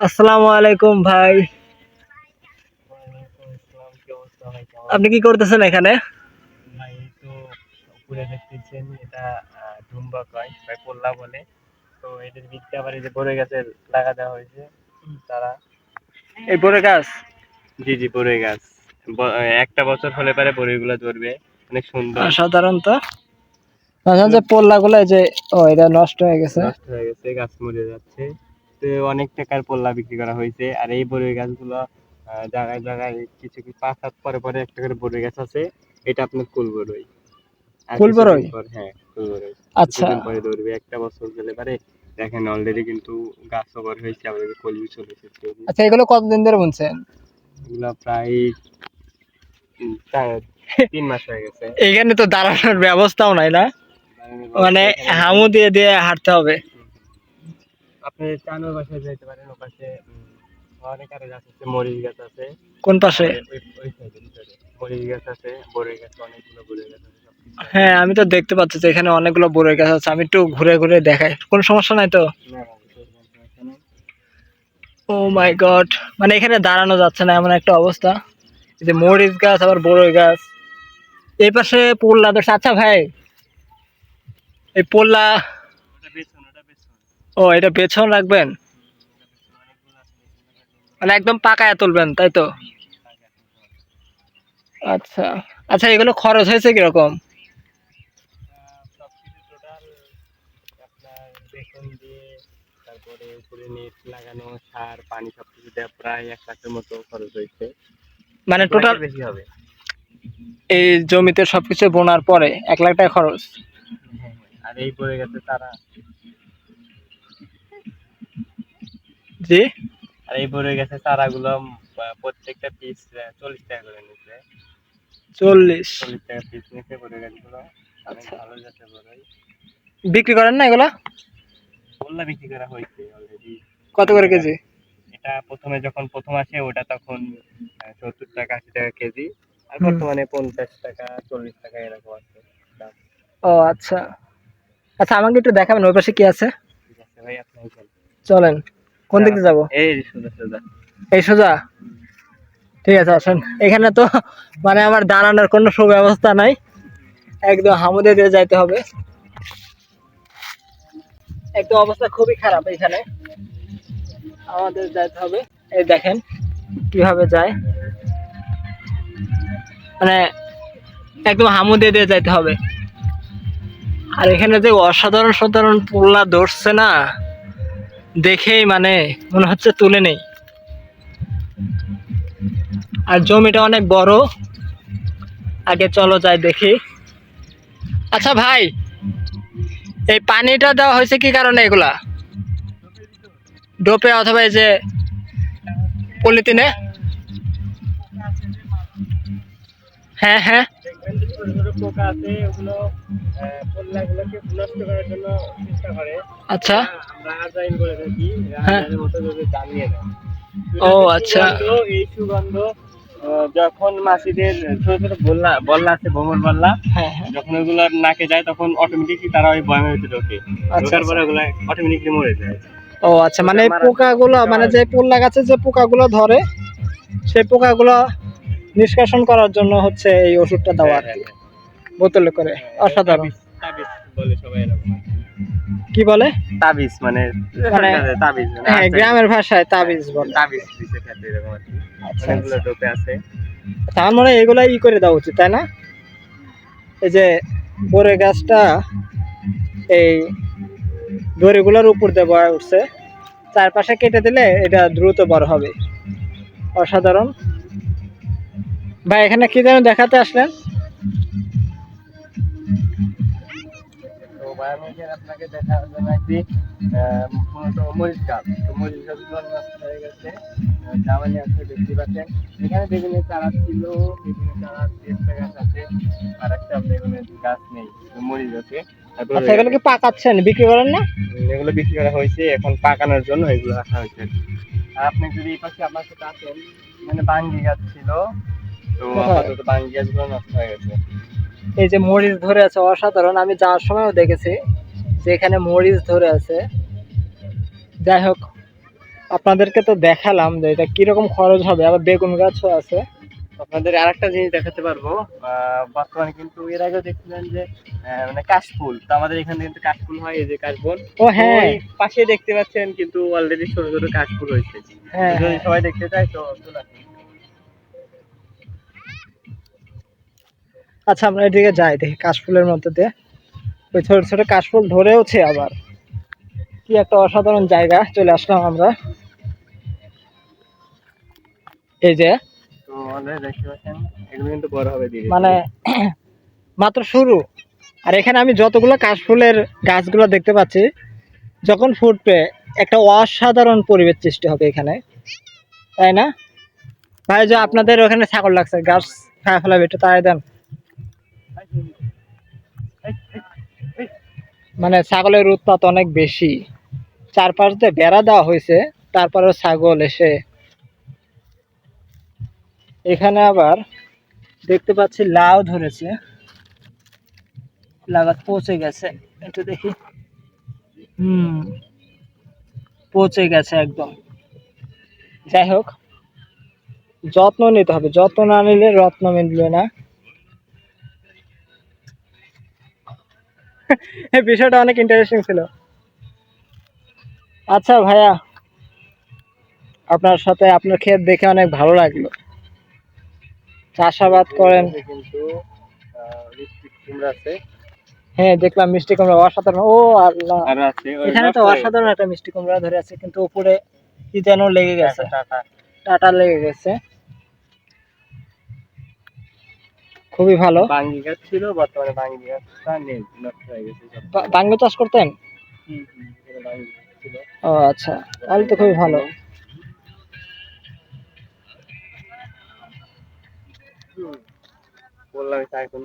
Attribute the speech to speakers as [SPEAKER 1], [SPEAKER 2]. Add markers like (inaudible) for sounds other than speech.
[SPEAKER 1] আসসালামু আলাইকুম ভাই। আপনি কি করতেছেন এখানে?
[SPEAKER 2] ভাই তো উপরে দেখতেছেন এটা ধুম্বা কয় বা পোল্লা বলে। তো এটার ভিত্তি আবার এই যে বড়ই গাছের লাগা দেওয়া হয়েছে তারা
[SPEAKER 1] এই বড় গাছ?
[SPEAKER 2] জি জি গাছ। একটা বছর হলে পরে ধরবে অনেক সুন্দর।
[SPEAKER 1] সাধারণত মাঝে মাঝে পোল্লা গুলো যে ও এটা নষ্ট হয়ে গেছে।
[SPEAKER 2] নষ্ট হয়ে গেছে গাছ মরে যাচ্ছে। অনেক টাকার পোল্লা বিক্রি করা হয়েছে। আর এই বড়ই গাছগুলো জায়গায় জায়গায় কিছু কিছু পাঁচ হাত পরে পরে একটা করে বড়ই গাছ আছে। এটা আপনার কুল বড়ই
[SPEAKER 1] কুল
[SPEAKER 2] হ্যাঁ কুল
[SPEAKER 1] আচ্ছা।
[SPEAKER 2] পরে ধরবে একটা বছর গেলে পারে। দেখেন অলরেডি কিন্তু গাছ ওভার হয়েছে আমাদের কলিও চলে এসেছে।
[SPEAKER 1] আচ্ছা এগুলো কতদিন ধরে বুনছেন?
[SPEAKER 2] এগুলা প্রায় তিন মাস হয়ে গেছে।
[SPEAKER 1] এখানে তো দাঁড়ানোর ব্যবস্থাও নাই না। মানে হামু দিয়ে দিয়ে হাঁটতে হবে।
[SPEAKER 2] আপনি পারেন অনেক আরও গাছ আছে মরিচ গাছ আছে।
[SPEAKER 1] কোন পাশে?
[SPEAKER 2] মরিচ গাছ আছে বড়ই গাছ অনেকগুলো বড়ই গাছ আছে
[SPEAKER 1] হ্যাঁ আমি তো দেখতে পাচ্ছি যে এখানে অনেকগুলো বড় গাছ আছে আমি একটু ঘুরে ঘুরে দেখাই। কোনো সমস্যা নাই তো। ও মাই গড মানে এখানে দাঁড়ানো যাচ্ছে না এমন একটা অবস্থা। এই যে মরিচ গাছ আবার বড়ই গাছ। এই পাশে পোল্লা ধরছে। আচ্ছা ভাই এই পোল্লা
[SPEAKER 2] ওটা বেচুন, ওটা বেচুন।
[SPEAKER 1] ও এটা পেছন রাখবেন? মানে একদম পাকায় তুলবেন তাই তো? আচ্ছা। আচ্ছা এগুলো খরচ হয়েছে কীরকম?
[SPEAKER 2] তারপরে উপরে নেট লাগানো সার পানি সবকিছু দেওয়া প্রায় এক লাখের মতো খরচ হয়েছে
[SPEAKER 1] মানে টোটাল
[SPEAKER 2] বেশি হবে।
[SPEAKER 1] এই জমিতে সবকিছু বোনার পরে এক লাখ টাকা খরচ?
[SPEAKER 2] আর এই পড়ে গেছে তারা
[SPEAKER 1] জি?
[SPEAKER 2] আর এই পড়ে গেছে চারাগুলো প্রত্যেকটা পিস চল্লিশ টাকা করে নিচ্ছে।
[SPEAKER 1] চল্লিশ।
[SPEAKER 2] চল্লিশ টাকা পিস নিচ্ছে পড়ে গাছগুলো অনেক
[SPEAKER 1] আচ্ছা।
[SPEAKER 2] ভালো যাচ্ছে বড়ই
[SPEAKER 1] বিক্রি করেন না এগুলা?
[SPEAKER 2] বললা বিক্রি করা হয়েছে অলরেডি
[SPEAKER 1] কত করে কেজি?
[SPEAKER 2] এটা প্রথমে যখন প্রথম আসে ওটা তখন সত্তর টাকা আশি টাকা কেজি। আর বর্তমানে পঞ্চাশ টাকা চল্লিশ টাকা এরকম আছে
[SPEAKER 1] ও আচ্ছা। আচ্ছা আমাকে একটু দেখাবেন ওই পাশে কি আছে?
[SPEAKER 2] ঠিক আছে ভাই আপনি
[SPEAKER 1] চলেন। কোন দিকে যাব?
[SPEAKER 2] এই সোজা সোজা।
[SPEAKER 1] এই সোজা? ঠিক আছে আসেন। এখানে তো মানে আমার দাঁড়ানোর কোনো সুব্যবস্থা নাই। একদম হামুদে দিয়ে যাইতে হবে। একদম অবস্থা খুবই খারাপ এখানে। আমাদের যাইতে হবে। এই দেখেন কীভাবে যায়। মানে একদম হামুদে দিয়ে যাইতে হবে। আর এখানে যে অসাধারণ সাধারণ পোল্লা ধরছে না। দেখেই মানে মনে হচ্ছে তুলে নেই। আর জমিটা অনেক বড়। আগে চলো যাই দেখি। আচ্ছা ভাই, এই পানিটা দেওয়া হয়েছে কি কারণে এগুলা? ডোপে অথবা এই যে পলিথিনে? হ্যাঁ হ্যাঁ।
[SPEAKER 2] দেখবেন ছোট ছোট পোকা আছে ওগুলো পল্লাগুলোকে নষ্ট করার জন্য চেষ্টা করে
[SPEAKER 1] আচ্ছা।
[SPEAKER 2] আমরা আজাইন করে থাকি
[SPEAKER 1] হ্যাঁ।
[SPEAKER 2] আজাইনের মতো যদি জানিয়ে দেয়
[SPEAKER 1] ও, আচ্ছা।
[SPEAKER 2] এই সুগন্ধ যখন মাছিদের ছোট ছোট বল্লা বল্লা আছে ভ্রমর বল্লা
[SPEAKER 1] হ্যাঁ হ্যাঁ।
[SPEAKER 2] যখন ওগুলো নাকে যায় তখন অটোমেটিকলি তারা ওই বয়ামের ভিতরে ঢোকে
[SPEAKER 1] আচ্ছা,
[SPEAKER 2] ঢোকার পরে ওগুলো অটোমেটিকলি মরে যায়।
[SPEAKER 1] ও আচ্ছা। মানে পোকাগুলো মানে যে পোল্লা গাছে যে পোকাগুলো ধরে সেই পোকাগুলো নিষ্কাশন করার জন্য হচ্ছে এই ওষুধটা দেওয়া আর কি। বোতলে করে অসাধারণ।
[SPEAKER 2] কি।
[SPEAKER 1] বলে?
[SPEAKER 2] তাবিজ মানে
[SPEAKER 1] মানে-
[SPEAKER 2] তাবিজ মানে
[SPEAKER 1] হ্যাঁ গ্রামের ভাষায় তাবিজ বলে।
[SPEAKER 2] তাবিজ দিছে খেতে এরকম
[SPEAKER 1] আচ্ছা,
[SPEAKER 2] ডোপে আছে।
[SPEAKER 1] তার মানে এগুলা ই করে দেওয়া উচিত তাই না? এই যে বড়ে গাছটা এই দড়িগুলোর উপর দিয়ে বয়া উঠছে চারপাশে কেটে দিলে এটা দ্রুত বড় হবে। অসাধারণ। ভাই এখানে কি যেন দেখাতে আসলেন?
[SPEAKER 2] আপনাকে দেখা জানাইছি আহ, মরিচ গাছ। তো মরিচ গাছগুলো নষ্ট হয়ে গেছে। আহ, আছে দেখতে পাচ্ছেন। এখানে বেগুনের চারা ছিল বেগুনের চারা দেড়টা গাছ আছে আর একটা বেগুনের গাছ নেই মরিচ আছে।
[SPEAKER 1] আচ্ছা এগুলো কি পাকাচ্ছেন? বিক্রি করেন না?
[SPEAKER 2] এগুলো বিক্রি করা হয়েছে এখন পাকানোর জন্য এগুলো রাখা হয়েছে। আর আর আপনি যদি এই পাশে আমার সাথে আসেন মানে বাঙ্গি গাছ ছিল তো আপাতত বাঙ্গি নষ্ট হয়ে গেছে।
[SPEAKER 1] এই যে মরিচ ধরে আছে অসাধারণ। আমি যাওয়ার সময়ও দেখেছি যে এখানে মরিচ ধরে আছে। যাই হোক আপনাদেরকে তো দেখালাম যে এটা কীরকম খরচ হবে। আবার বেগুন গাছও আছে।
[SPEAKER 2] আপনাদের আরেকটা জিনিস দেখাতে পারব। বর্তমানে কিন্তু এর আগেও দেখছিলেন যে মানে কাশফুল। তো আমাদের এখানে কিন্তু কাশফুল হয় এই যে কাশবন
[SPEAKER 1] ও হ্যাঁ।
[SPEAKER 2] পাশে দেখতে পাচ্ছেন কিন্তু অলরেডি ছোট ছোট কাশফুল হয়েছে।
[SPEAKER 1] হ্যাঁ
[SPEAKER 2] যদি
[SPEAKER 1] হ্যাঁ।
[SPEAKER 2] সবাই দেখতে চায় তো চলে আসুন।
[SPEAKER 1] আচ্ছা আমরা এদিকে যাই দেখি কাশফুলের মধ্যে দিয়ে। ওই ছোট ছোট কাশফুল ধরেওছে আবার। কি একটা অসাধারণ জায়গা চলে আসলাম আমরা। এই যে। মানে (clears throat) মাত্র শুরু। আর এখানে আমি যতগুলো কাশফুলের গাছগুলো দেখতে পাচ্ছি যখন ফুটবে একটা অসাধারণ পরিবেশ সৃষ্টি হবে এখানে। তাই না? ভাই যে আপনাদের ওখানে ছাগল লাগছে গাছ খায় ফেলাবে একটু তাই দেন। মানে ছাগলের উৎপাত অনেক বেশি। চারপাশ দিয়ে বেড়া দেওয়া হয়েছে, তারপরেও ছাগল এসে এখানে আবার দেখতে পাচ্ছি লাউ ধরেছে। লাগাত পচে গেছে একটু দেখি। হুম, পচে গেছে একদম। যাই হোক, যত্ন নিতে হবে, যত্ন না নিলে রত্ন মিলবে না। (laughs) বিষয়টা অনেক ইন্টারেস্টিং ছিল। আচ্ছা ভাইয়া আপনার সাথে আপনার ক্ষেত দেখে অনেক ভালো লাগল। চাষাবাদ করেন।
[SPEAKER 2] কিন্তু আছে।
[SPEAKER 1] হ্যাঁ দেখলাম মিষ্টি কুমড়া অসাধারণ। ও আল্লাহ। এখানে তো অসাধারণ একটা মিষ্টি কুমড়া ধরে আছে কিন্তু উপরে কি যেন লেগে
[SPEAKER 2] গেছে।
[SPEAKER 1] গেছে।
[SPEAKER 2] টাটা।
[SPEAKER 1] টাটা লেগে গেছে। খুবই ভালো।
[SPEAKER 2] বাঙ্গি গাছ ছিল বর্তমানে বাঙ্গি গাছটা নেই নষ্ট হয়ে গেছে
[SPEAKER 1] বাঙ্গি চাষ করতেন। ও আচ্ছা। তাহলে তো খুবই ভালো।
[SPEAKER 2] বললাম এখন